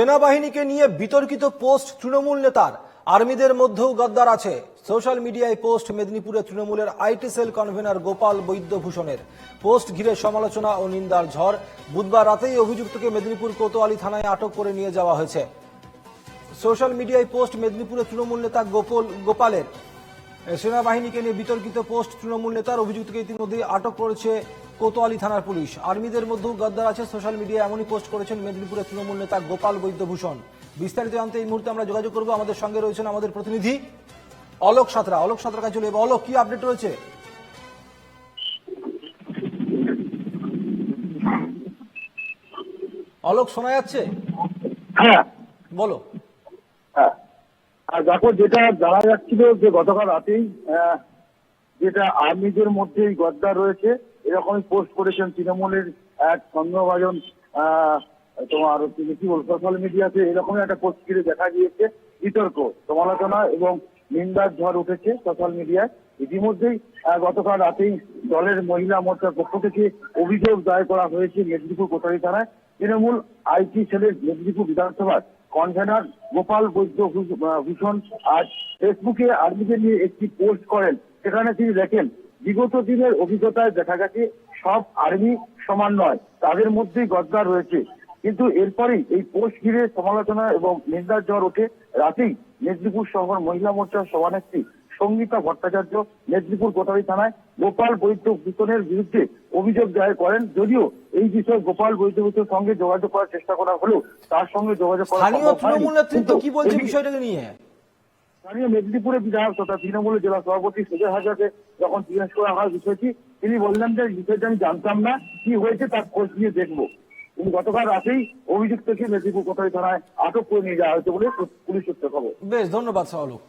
সেনাবাহিনীকে নিয়ে বিতর্কিত পোস্ট তৃণমূল নেতার। আর্মিদের মধ্যেও গদ্দার আছে। সোশ্যাল মিডিয়ায় পোস্ট মেদিনীপুরে তৃণমূলের আইটি সেল কনভেনার গোপাল বৈদ্যভূষণের। পোস্ট ঘিরে সমালোচনা ও নিন্দার ঝড়। বুধবার রাতেই অভিযুক্তকে মেদিনীপুর কোতোয়ালি থানায় আটক করে নিয়ে যাওয়া হয়েছে। সোশ্যাল মিডিয়ায় পোস্ট মেদিনীপুরে তৃণমূল নেতা গোপাল, গোপালের। সেনাবাহিনীকে নিয়ে বিতর্কিত পোস্ট তৃণমূল নেতার অভিযুক্তকে ইতিমধ্যেই আটক করেছে কোতোয়ালি থানার পুলিশ। আর্মিদের মধ্যেও গদ্দার আছে। সোশ্যাল মিডিয়ায় এমনই পোস্ট করেছেন মেদিনীপুরের তৃণমূল নেতা গোপাল বৈদ্যভূষণ। বিস্তারিত জানতে এই মুহূর্তে আমরা যোগাযোগ করব। আমাদের সঙ্গে রয়েছেন আমাদের প্রতিনিধি অলোক সাঁতরা। অলোক সাঁতরা কাছে চলে অলোক কি আপডেট রয়েছে? অলোক শোনা যাচ্ছে? হ্যাঁ। বলো। হ্যাঁ। আর দেখো যেটা জানা যাচ্ছিল যে গতকাল রাতেই যেটা আর্মিদের মধ্যেই গদ্দার রয়েছে এরকমই পোস্ট করেছেন তৃণমূলের এক সন্দেহভাজন তোমার তুমি কি বল সোশ্যাল মিডিয়াতে এরকমই একটা পোস্ট করে দেখা গিয়েছে, বিতর্ক, সমালোচনা এবং নিন্দার ঝড় উঠেছে সোশ্যাল মিডিয়ায় ইতিমধ্যেই গতকাল রাতেই দলের মহিলা মোর্চার পক্ষ থেকে অভিযোগ দায়ের করা হয়েছে মেদিনীপুর কোটারি থানায়। তৃণমূল আইটি সেলের মেদিনীপুর বিধানসভার কনভেনার গোপাল বৈদ্য ভূষণ আজ ফেসবুকে আর্মিদের নিয়ে একটি পোস্ট করেন। সেখানে তিনি লেখেন বিগত দিনের অভিজ্ঞতায় দেখা গেছে সব আর্মি সমান নয় তাদের মধ্যেই গদ্দার রয়েছে। কিন্তু এরপরেই এই পোস্ট ঘিরে সমালোচনা এবং নিন্দার জ্বর ওঠে। রাতেই মেদিনীপুর শহর মহিলা মোর্চার সভানেত্রী সঙ্গীতা ভট্টাচার্য মেদিনীপুর কোটারি থানায় গোপাল বৈদ্য ভূষণের বিরুদ্ধে অভিযোগ দায়ের করেন। যদিও এই বিষয়ে গোপাল বৈদ্য ভূষণের সঙ্গে যোগাযোগ করার চেষ্টা করা হলেও তার সঙ্গে যোগাযোগ করা। তৃণমূল নেতৃত্ব কি বলছে বিষয়টাকে নিয়ে? স্থানীয় মেদিনীপুরের বিধায়ক তথা তৃণমূলের জেলা সভাপতি সুজয় হাজারকে যখন জিজ্ঞেস করা হয় বিষয়টি, তিনি বললেন যে বিষয়টি আমি জানতাম না। কি হয়েছে তার খোঁজ নিয়ে দেখব। কিন্তু গতকাল রাতেই অভিযুক্তকে মেদিনীপুর কোথায় থানায় আটক করে নিয়ে যাওয়া হয়েছে বলে পুলিশ সূত্রে খবর। বেশ, ধন্যবাদ অলোক